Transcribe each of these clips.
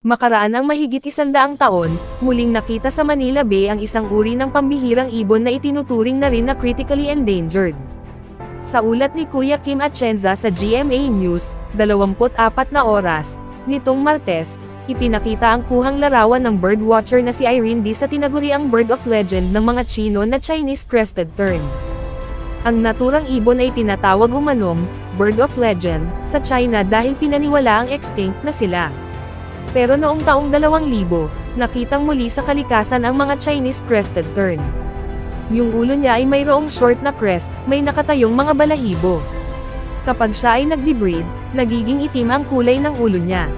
Makaraan ang mahigit isandaang taon, muling nakita sa Manila Bay ang isang uri ng pambihirang ibon na itinuturing na rin na critically endangered. Sa ulat ni Kuya Kim Atienza sa GMA News, 24 na oras, nitong Martes, ipinakita ang kuhang larawan ng birdwatcher na si Irene D sa tinaguriang bird of legend ng mga Chino na Chinese crested tern. Ang naturang ibon ay tinatawag umanom, bird of legend, sa China dahil pinaniwala ang extinct na sila. Pero noong taong 2000, nakitang muli sa kalikasan ang mga Chinese crested tern. Yung ulo niya ay mayroong short na crest, may nakatayong mga balahibo. Kapag siya ay nagdi-breed, nagiging itim ang kulay ng ulo niya.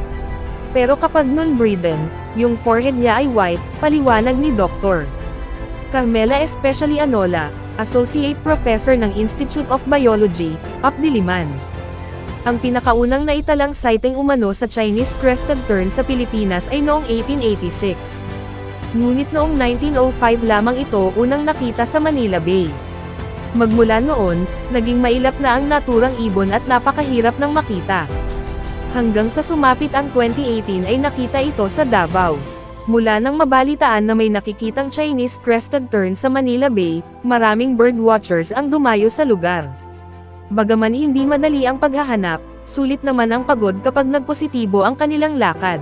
Pero kapag non-breeden, yung forehead niya ay white, paliwanag ni Dr. Carmela Especially Anola, Associate Professor ng Institute of Biology, Apdiliman. Ang pinakaunang naitalang sighting umano sa Chinese crested tern sa Pilipinas ay noong 1886. Ngunit noong 1905 lamang ito unang nakita sa Manila Bay. Magmula noon, naging mailap na ang naturang ibon at napakahirap ng makita. Hanggang sa sumapit ang 2018 ay nakita ito sa Davao. Mula nang mabalitaan na may nakikitang Chinese crested tern sa Manila Bay, maraming bird watchers ang dumayo sa lugar. Bagaman hindi madali ang paghahanap, sulit naman ang pagod kapag nagpositibo ang kanilang lakad.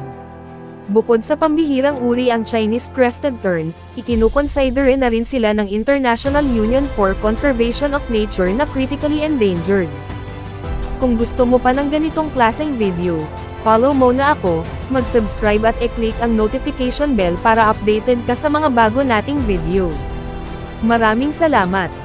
Bukod sa pambihirang uri ang Chinese crested tern, ikinukonsider na rin sila ng International Union for Conservation of Nature na critically endangered. Kung gusto mo pa ng ganitong klaseng video, follow mo na ako, mag-subscribe at i-click ang notification bell para updated ka sa mga bago nating video. Maraming salamat!